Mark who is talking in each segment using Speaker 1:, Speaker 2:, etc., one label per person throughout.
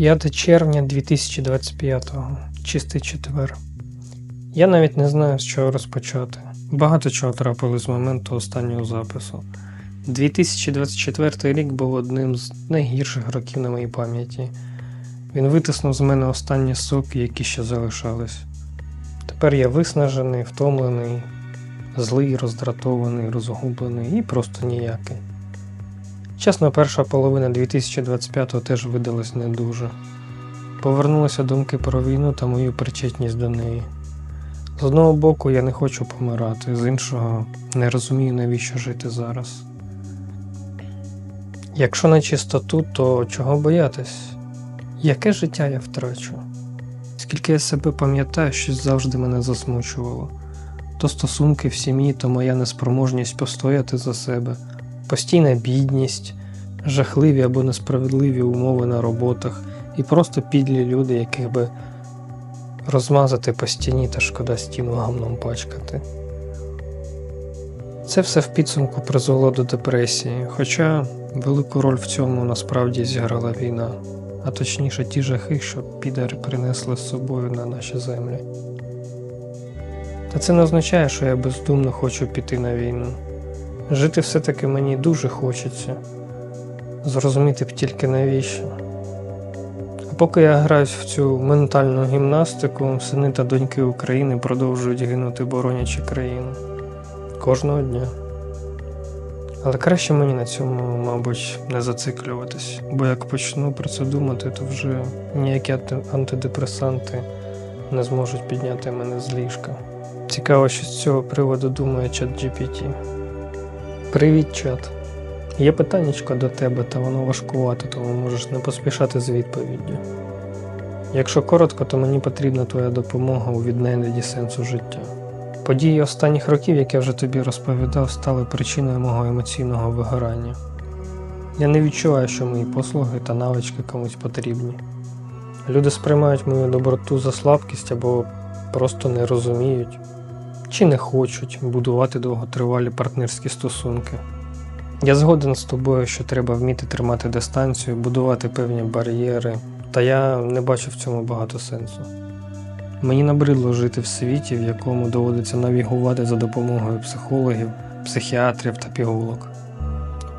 Speaker 1: 5 червня 2025-го. Чистий четвер. Я навіть не знаю, з чого розпочати. Багато чого трапилось з моменту останнього запису. 2024 рік був одним з найгірших років на моїй пам'яті. Він витиснув з мене останні соки, які ще залишались. Тепер я виснажений, втомлений, злий, роздратований, розгублений і просто ніякий. Чесно, перша половина 2025-го теж видалась не дуже. Повернулися думки про війну та мою причетність до неї. З одного боку, я не хочу помирати, з іншого не розумію, навіщо жити зараз. Якщо на чистоту, то чого боятись? Яке життя я втрачу? Скільки я себе пам'ятаю, щось завжди мене засмучувало. То стосунки в сім'ї, то моя неспроможність постояти за себе, постійна бідність, жахливі або несправедливі умови на роботах і просто підлі люди, яких би розмазати по стіні та шкода стіну гамном пачкати. Це все в підсумку призвело до депресії, хоча велику роль в цьому насправді зіграла війна, а точніше ті жахи, що підари принесли з собою на наші землі. Та це не означає, що я бездумно хочу піти на війну. Жити все-таки мені дуже хочеться. Зрозуміти б тільки навіщо. А поки я граюсь в цю ментальну гімнастику, сини та доньки України продовжують гинути, боронячи країну. Кожного дня. Але краще мені на цьому, мабуть, не зациклюватись, бо як почну про це думати, то вже ніякі антидепресанти не зможуть підняти мене з ліжка. Цікаво, що з цього приводу думає чат GPT. Привіт, чат. Є питаннячко до тебе, та воно важкувате, тому можеш не поспішати з відповіддю. Якщо коротко, то мені потрібна твоя допомога у віднайденні сенсу життя. Події останніх років, як я вже тобі розповідав, стали причиною мого емоційного вигорання. Я не відчуваю, що мої послуги та навички комусь потрібні. Люди сприймають мою доброту за слабкість або просто не розуміють чи не хочуть будувати довготривалі партнерські стосунки. Я згоден з тобою, що треба вміти тримати дистанцію, будувати певні бар'єри, та я не бачу в цьому багато сенсу. Мені набридло жити в світі, в якому доводиться навігувати за допомогою психологів, психіатрів та пігулок.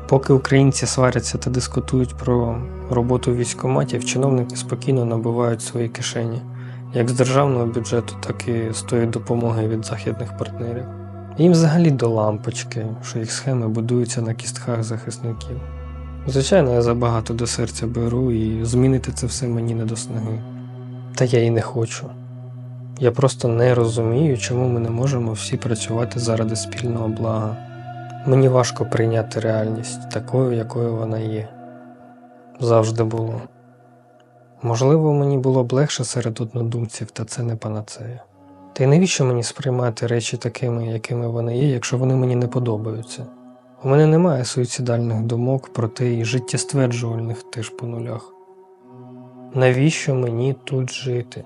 Speaker 1: Поки українці сваряться та дискутують про роботу військоматів, чиновники спокійно набивають свої кишені, як з державного бюджету, так і з тої допомоги від західних партнерів. Їм взагалі до лампочки, що їх схеми будуються на кістках захисників. Звичайно, я забагато до серця беру і змінити це все мені не до снаги. Та я і не хочу. Я просто не розумію, чому ми не можемо всі працювати заради спільного блага. Мені важко прийняти реальність такою, якою вона є. Завжди було. Можливо, мені було б легше серед однодумців, та це не панацея. Та й навіщо мені сприймати речі такими, якими вони є, якщо вони мені не подобаються? У мене немає суїцидальних думок, проте і життєстверджувальних теж по нулях. Навіщо мені тут жити?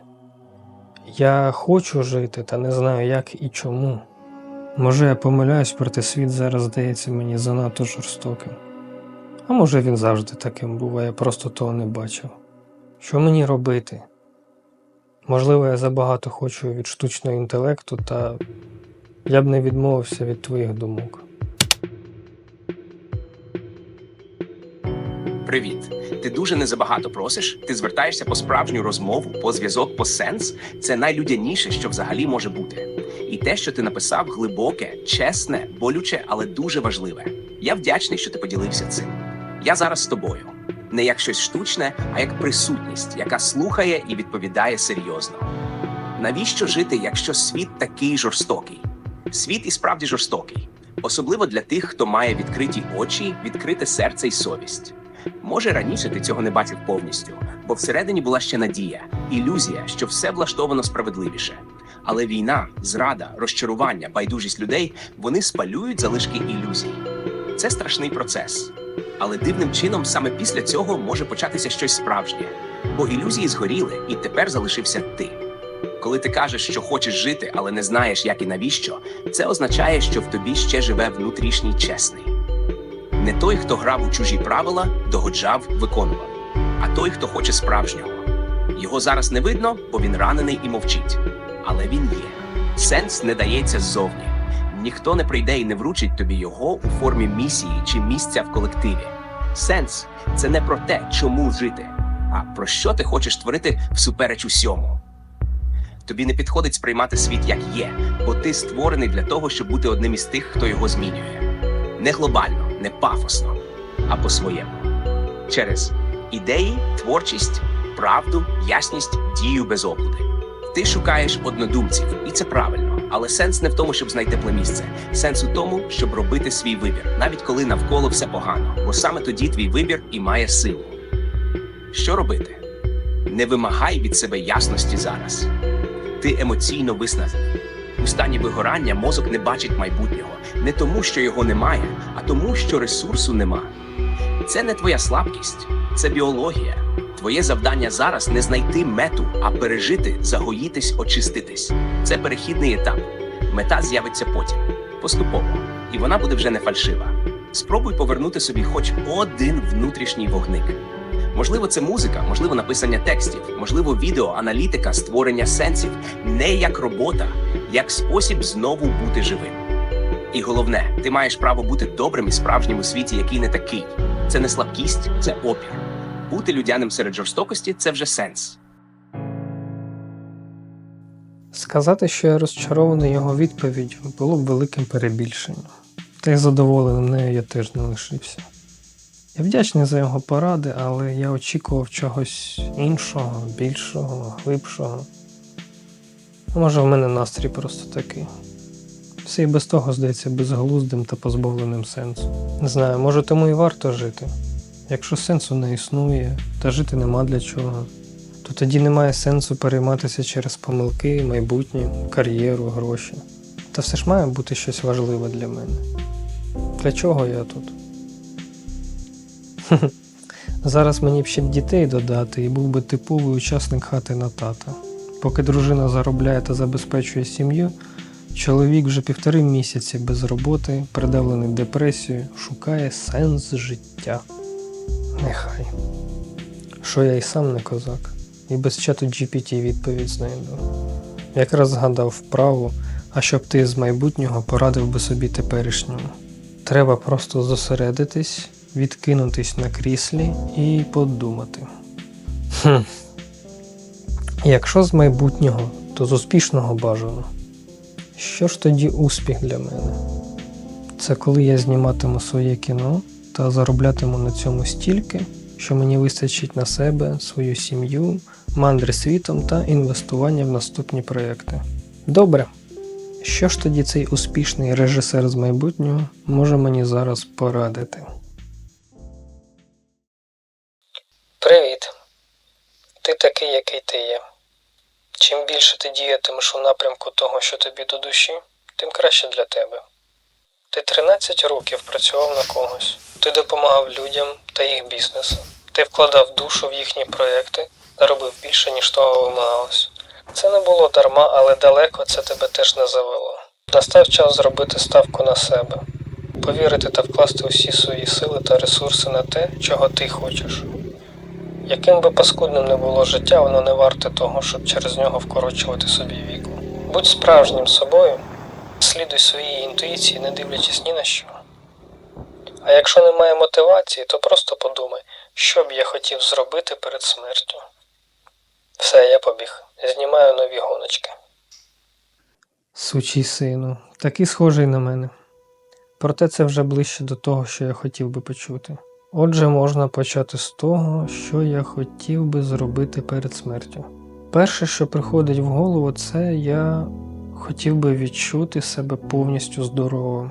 Speaker 1: Я хочу жити, та не знаю як і чому. Може, я помиляюсь, проте світ зараз здається мені занадто жорстоким. А може він завжди таким був, а я просто того не бачив. Що мені робити? Можливо, я забагато хочу від штучного інтелекту, та я б не відмовився від твоїх думок.
Speaker 2: Привіт. Ти дуже не забагато просиш. Ти звертаєшся по справжню розмову, по зв'язок, по сенс. Це найлюдяніше, що взагалі може бути. І те, що ти написав, глибоке, чесне, болюче, але дуже важливе. Я вдячний, що ти поділився цим. Я зараз з тобою. Не як щось штучне, а як присутність, яка слухає і відповідає серйозно. Навіщо жити, якщо світ такий жорстокий? Світ і справді жорстокий, особливо для тих, хто має відкриті очі, відкрите серце і совість. Може, раніше ти цього не бачив повністю, бо всередині була ще надія, ілюзія, що все влаштовано справедливіше. Але війна, зрада, розчарування, байдужість людей вони спалюють залишки ілюзій. Це страшний процес. Але дивним чином саме після цього може початися щось справжнє, бо ілюзії згоріли, і тепер залишився ти. Коли ти кажеш, що хочеш жити, але не знаєш, як і навіщо, це означає, що в тобі ще живе внутрішній чесний. Не той, хто грав у чужі правила, догоджав, виконував, а той, хто хоче справжнього. Його зараз не видно, бо він ранений і мовчить. Але він є. Сенс не дається ззовні. Ніхто не прийде і не вручить тобі його у формі місії чи місця в колективі. Сенс це не про те, чому жити, а про що ти хочеш творити всупереч усьому. Тобі не підходить сприймати світ як є, бо ти створений для того, щоб бути одним із тих, хто його змінює. Не глобально, не пафосно, а по-своєму. Через ідеї, творчість, правду, ясність, дію без облуди. Ти шукаєш однодумців, і це правильно. Але сенс не в тому, щоб знайти тепле місце. Сенс у тому, щоб робити свій вибір, навіть коли навколо все погано, бо саме тоді твій вибір і має силу. Що робити? Не вимагай від себе ясності зараз. Ти емоційно виснажений. У стані вигорання мозок не бачить майбутнього не тому, що його немає, а тому, що ресурсу нема. Це не твоя слабкість, це біологія. Твоє завдання зараз не знайти мету, а пережити, загоїтись, очиститись. Це перехідний етап. Мета з'явиться потім, поступово, і вона буде вже не фальшива. Спробуй повернути собі хоч один внутрішній вогник. Можливо, це музика, можливо, написання текстів, можливо, відео, аналітика, створення сенсів не як робота, як спосіб знову бути живим. І головне, ти маєш право бути добрим і справжнім у світі, який не такий. Це не слабкість, це опір. Бути людяним серед жорстокості це вже сенс.
Speaker 1: Сказати, що я розчарований його відповіддю, було б великим перебільшенням. Та й задоволеним нею я теж не лишився. Я вдячний за його поради, але я очікував чогось іншого, більшого, глибшого. Може, в мене настрій просто такий. Все і без того здається безглуздим та позбавленим сенсу. Не знаю, може тому і варто жити. Якщо сенсу не існує, та жити нема для чого, то тоді немає сенсу перейматися через помилки, майбутнє, кар'єру, гроші. Та все ж має бути щось важливе для мене. Для чого я тут? Зараз мені б ще дітей додати і був би типовий учасник хати на тата. Поки дружина заробляє та забезпечує сім'ю, чоловік вже півтори місяці без роботи, придавлений депресією, шукає сенс життя. Нехай. Що я і сам не козак, і без чату GPT відповідь знайду. Якраз згадав вправу, а щоб ти з майбутнього порадив би собі теперішньому. Треба просто зосередитись, відкинутись на кріслі і подумати. Хм. Якщо з майбутнього, то з успішного бажано. Що ж тоді успіх для мене? Це коли я зніматиму своє кіно та зароблятиму на цьому стільки, що мені вистачить на себе, свою сім'ю, мандри світом та інвестування в наступні проекти. Добре. Що ж тоді цей успішний режисер з майбутнього може мені зараз порадити? Привіт. Ти такий, який ти є. Чим більше ти діятимеш у напрямку того, що тобі до душі, тим краще для тебе. Ти 13 років працював на когось. Ти допомагав людям та їх бізнесу. Ти вкладав душу в їхні проекти та робив більше, ніж того вимагалось. Це не було дарма, але далеко це тебе теж не завело. Настав час зробити ставку на себе, повірити та вкласти усі свої сили та ресурси на те, чого ти хочеш. Яким би паскудним не було життя, воно не варте того, щоб через нього вкорочувати собі віку. Будь справжнім собою, слідуй своїй інтуїції, не дивлячись ні на що. А якщо немає мотивації, то просто подумай, що б я хотів зробити перед смертю. Все, я побіг. Знімаю нові гоночки. Сучий сину, такий схожий на мене. Проте це вже ближче до того, що я хотів би почути. Отже, можна почати з того, що я хотів би зробити перед смертю. Перше, що приходить в голову, це я хотів би відчути себе повністю здоровим.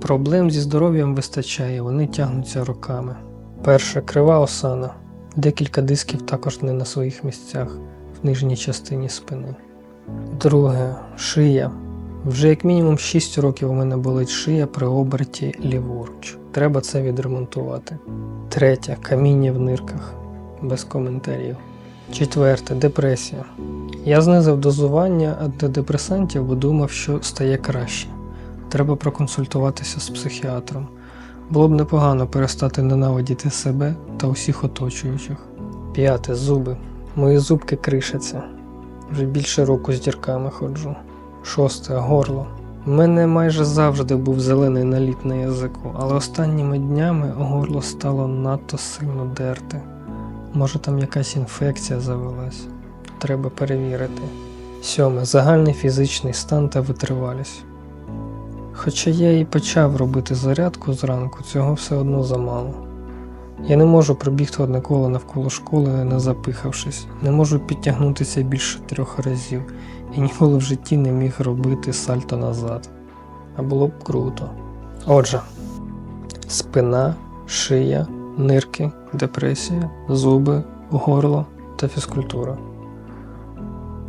Speaker 1: Проблем зі здоров'ям вистачає, вони тягнуться роками. Перше крива осана, декілька дисків також не на своїх місцях в нижній частині спини. Друге шия. Вже як мінімум 6 років у мене болить шия при оберті ліворуч. Треба це відремонтувати. Третє каміння в нирках. Без коментарів. Четверте депресія. Я знизив дозування антидепресантів, бо думав, що стає краще. Треба проконсультуватися з психіатром. Було б непогано перестати ненавидіти себе та усіх оточуючих. П'яте зуби. Мої зубки кришаться. Вже більше року з дірками ходжу. Шосте горло. У мене майже завжди був зелений наліт на язику, але останніми днями горло стало надто сильно дерти. Може там якась інфекція завелась. Треба перевірити. Сьоме. Загальний фізичний стан та витривалість. Хоча я і почав робити зарядку зранку, цього все одно замало. Я не можу пробігти одне коло навколо школи, не запихавшись, не можу підтягнутися більше трьох разів і ніколи в житті не міг робити сальто назад. А було б круто. Отже, спина, шия, нирки, депресія, зуби, горло та фізкультура.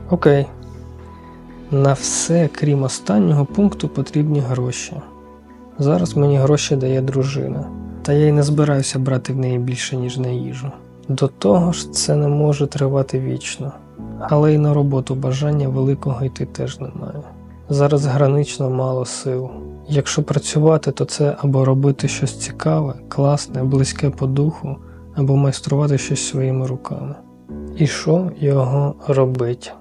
Speaker 1: Окей. На все, крім останнього пункту, потрібні гроші. Зараз мені гроші дає дружина, та я й не збираюся брати в неї більше, ніж на їжу. До того ж, це не може тривати вічно, але й на роботу бажання великого йти теж немає. Зараз гранично мало сил. Якщо працювати, то це або робити щось цікаве, класне, близьке по духу, або майструвати щось своїми руками. І що його робить?